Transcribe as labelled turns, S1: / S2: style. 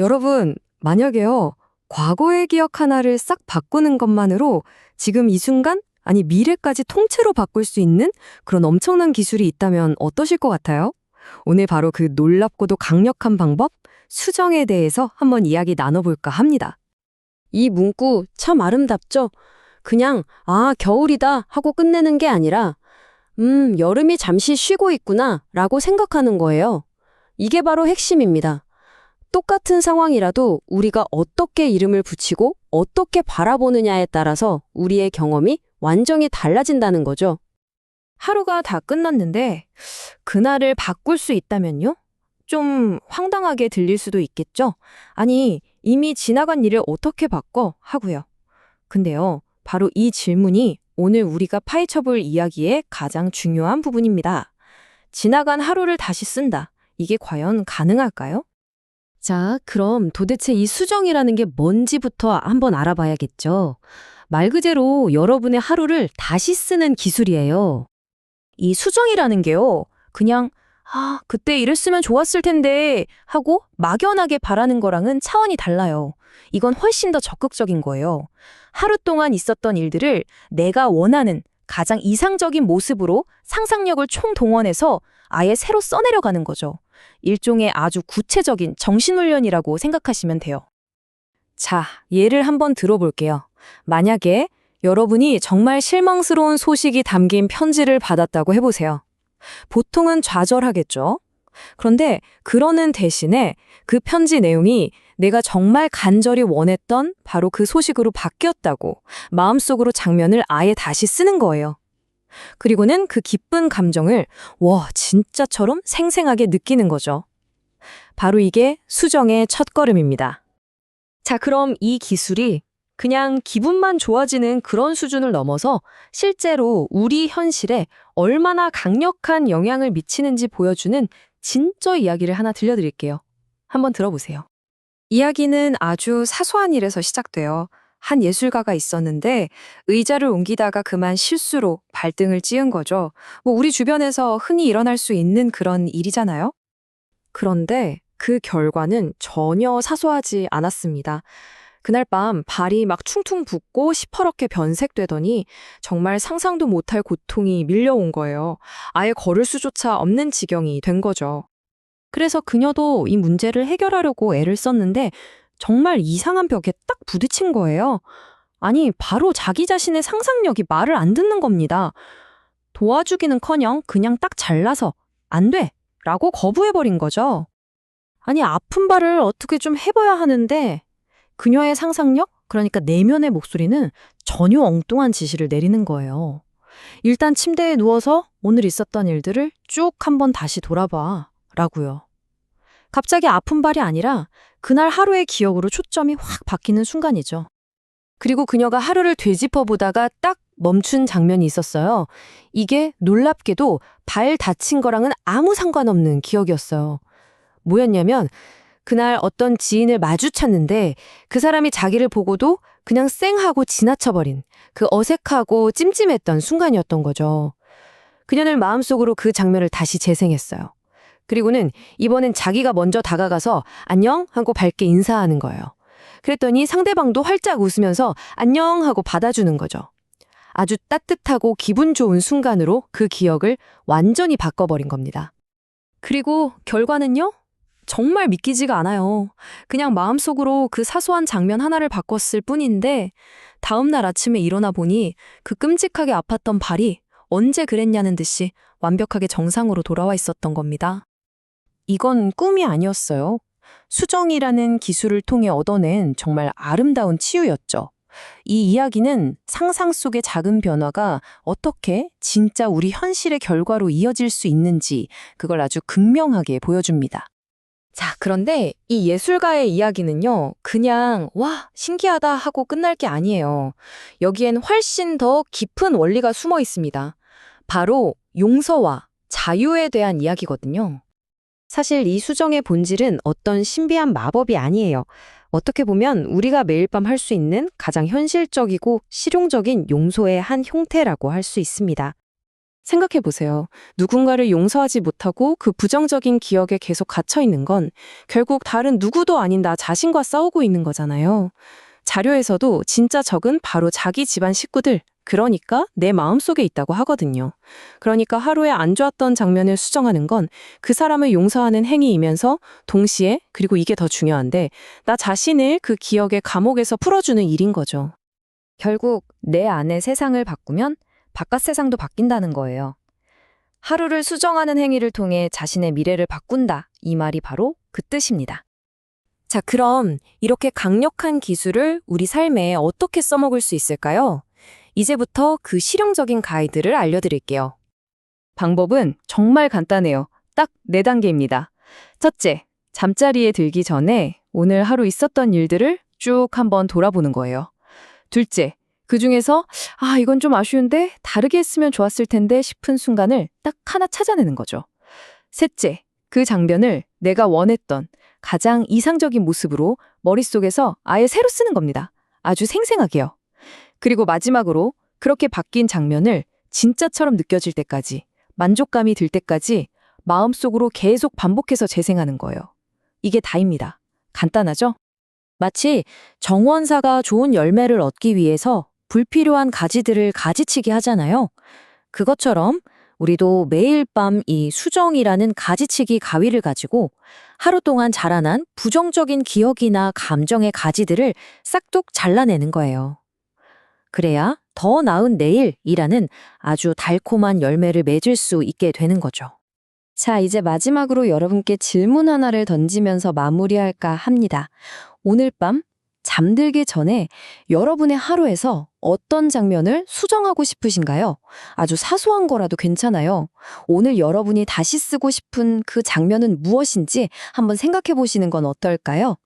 S1: 여러분, 만약에요, 과거의 기억 하나를 싹 바꾸는 것만으로 지금 이 순간, 아니 미래까지 통째로 바꿀 수 있는 그런 엄청난 기술이 있다면 어떠실 것 같아요? 오늘 바로 그 놀랍고도 강력한 방법, 수정에 대해서 한번 이야기 나눠볼까 합니다.
S2: 이 문구 참 아름답죠? 그냥, 아, 겨울이다 하고 끝내는 게 아니라, 음, 여름이 잠시 쉬고 있구나 라고 생각하는 거예요. 이게 바로 핵심입니다. 똑같은 상황이라도 우리가 어떻게 이름을 붙이고 어떻게 바라보느냐에 따라서 우리의 경험이 완전히 달라진다는 거죠.
S1: 하루가 다 끝났는데 그날을 바꿀 수 있다면요? 좀 황당하게 들릴 수도 있겠죠? 아니, 이미 지나간 일을 어떻게 바꿔? 하고요. 근데요, 바로 이 질문이 오늘 우리가 파헤쳐 볼 이야기의 가장 중요한 부분입니다. 지나간 하루를 다시 쓴다. 이게 과연 가능할까요?
S2: 자, 그럼 도대체 이 수정이라는 게 뭔지부터 한번 알아봐야겠죠. 말 그대로 여러분의 하루를 다시 쓰는 기술이에요.
S1: 이 수정이라는 게요, 그냥, 아, 그때 이랬으면 좋았을 텐데, 하고 막연하게 바라는 거랑은 차원이 달라요. 이건 훨씬 더 적극적인 거예요. 하루 동안 있었던 일들을 내가 원하는 가장 이상적인 모습으로 상상력을 총동원해서 아예 새로 써내려가는 거죠. 일종의 아주 구체적인 정신훈련이라고 생각하시면 돼요. 자, 예를 한번 들어볼게요. 만약에 여러분이 정말 실망스러운 소식이 담긴 편지를 받았다고 해보세요. 보통은 좌절하겠죠? 그런데 그러는 대신에 그 편지 내용이 내가 정말 간절히 원했던 바로 그 소식으로 바뀌었다고 마음속으로 장면을 아예 다시 쓰는 거예요. 그리고는 그 기쁜 감정을 와, 진짜처럼 생생하게 느끼는 거죠. 바로 이게 수정의 첫걸음입니다. 자, 그럼 이 기술이 그냥 기분만 좋아지는 그런 수준을 넘어서 실제로 우리 현실에 얼마나 강력한 영향을 미치는지 보여주는 진짜 이야기를 하나 들려드릴게요. 한번 들어보세요. 이야기는 아주 사소한 일에서 시작돼요. 한 예술가가 있었는데 의자를 옮기다가 그만 실수로 발등을 찧은 거죠. 뭐 우리 주변에서 흔히 일어날 수 있는 그런 일이잖아요. 그런데 그 결과는 전혀 사소하지 않았습니다. 그날 밤 발이 막 퉁퉁 붓고 시퍼렇게 변색되더니 정말 상상도 못할 고통이 밀려온 거예요. 아예 걸을 수조차 없는 지경이 된 거죠. 그래서 그녀도 이 문제를 해결하려고 애를 썼는데 정말 이상한 벽에 딱 부딪힌 거예요. 아니, 바로 자기 자신의 상상력이 말을 안 듣는 겁니다. 도와주기는 커녕 그냥 딱 잘라서 안 돼! 라고 거부해버린 거죠. 아니, 아픈 발을 어떻게 좀 해봐야 하는데 그녀의 상상력, 그러니까 내면의 목소리는 전혀 엉뚱한 지시를 내리는 거예요. 일단 침대에 누워서 오늘 있었던 일들을 쭉 한번 다시 돌아봐. 라고요. 갑자기 아픈 발이 아니라 그날 하루의 기억으로 초점이 확 바뀌는 순간이죠. 그리고 그녀가 하루를 되짚어 보다가 딱 멈춘 장면이 있었어요. 이게 놀랍게도 발 다친 거랑은 아무 상관없는 기억이었어요. 뭐였냐면 그날 어떤 지인을 마주쳤는데 그 사람이 자기를 보고도 그냥 쌩하고 지나쳐버린 그 어색하고 찜찜했던 순간이었던 거죠. 그녀는 마음속으로 그 장면을 다시 재생했어요. 그리고는 이번엔 자기가 먼저 다가가서 안녕 하고 밝게 인사하는 거예요. 그랬더니 상대방도 활짝 웃으면서 안녕 하고 받아주는 거죠. 아주 따뜻하고 기분 좋은 순간으로 그 기억을 완전히 바꿔버린 겁니다. 그리고 결과는요? 정말 믿기지가 않아요. 그냥 마음속으로 그 사소한 장면 하나를 바꿨을 뿐인데 다음날 아침에 일어나 보니 그 끔찍하게 아팠던 발이 언제 그랬냐는 듯이 완벽하게 정상으로 돌아와 있었던 겁니다. 이건 꿈이 아니었어요. 수정이라는 기술을 통해 얻어낸 정말 아름다운 치유였죠. 이 이야기는 상상 속의 작은 변화가 어떻게 진짜 우리 현실의 결과로 이어질 수 있는지 그걸 아주 극명하게 보여줍니다. 자, 그런데 이 예술가의 이야기는요, 그냥, 와, 신기하다 하고 끝날 게 아니에요. 여기엔 훨씬 더 깊은 원리가 숨어 있습니다. 바로 용서와 자유에 대한 이야기거든요. 사실 이 수정의 본질은 어떤 신비한 마법이 아니에요. 어떻게 보면 우리가 매일 밤 할 수 있는 가장 현실적이고 실용적인 용서의 한 형태라고 할 수 있습니다. 생각해 보세요. 누군가를 용서하지 못하고 그 부정적인 기억에 계속 갇혀 있는 건 결국 다른 누구도 아닌 나 자신과 싸우고 있는 거잖아요. 자료에서도 진짜 적은 바로 자기 집안 식구들, 그러니까 내 마음속에 있다고 하거든요. 그러니까 하루에 안 좋았던 장면을 수정하는 건 그 사람을 용서하는 행위이면서 동시에, 그리고 이게 더 중요한데, 나 자신을 그 기억의 감옥에서 풀어주는 일인 거죠.
S3: 결국 내 안의 세상을 바꾸면 바깥 세상도 바뀐다는 거예요. 하루를 수정하는 행위를 통해 자신의 미래를 바꾼다. 이 말이 바로 그 뜻입니다.
S1: 자, 그럼 이렇게 강력한 기술을 우리 삶에 어떻게 써먹을 수 있을까요? 이제부터 그 실용적인 가이드를 알려드릴게요. 방법은 정말 간단해요. 딱네 단계입니다. 첫째, 잠자리에 들기 전에 오늘 하루 있었던 일들을 쭉 한번 돌아보는 거예요. 둘째, 그 중에서 아, 이건 좀 아쉬운데 다르게 했으면 좋았을 텐데 싶은 순간을 딱 하나 찾아내는 거죠. 셋째, 그 장면을 내가 원했던 가장 이상적인 모습으로 머릿속에서 아예 새로 쓰는 겁니다. 아주 생생하게요. 그리고 마지막으로 그렇게 바뀐 장면을 진짜처럼 느껴질 때까지, 만족감이 들 때까지 마음속으로 계속 반복해서 재생하는 거예요. 이게 다입니다. 간단하죠?
S2: 마치 정원사가 좋은 열매를 얻기 위해서 불필요한 가지들을 가지치기 하잖아요. 그것처럼 우리도 매일 밤 이 수정이라는 가지치기 가위를 가지고 하루 동안 자라난 부정적인 기억이나 감정의 가지들을 싹둑 잘라내는 거예요. 그래야 더 나은 내일이라는 아주 달콤한 열매를 맺을 수 있게 되는 거죠.
S3: 자, 이제 마지막으로 여러분께 질문 하나를 던지면서 마무리할까 합니다. 오늘 밤 잠들기 전에 여러분의 하루에서 어떤 장면을 수정하고 싶으신가요? 아주 사소한 거라도 괜찮아요. 오늘 여러분이 다시 쓰고 싶은 그 장면은 무엇인지 한번 생각해 보시는 건 어떨까요?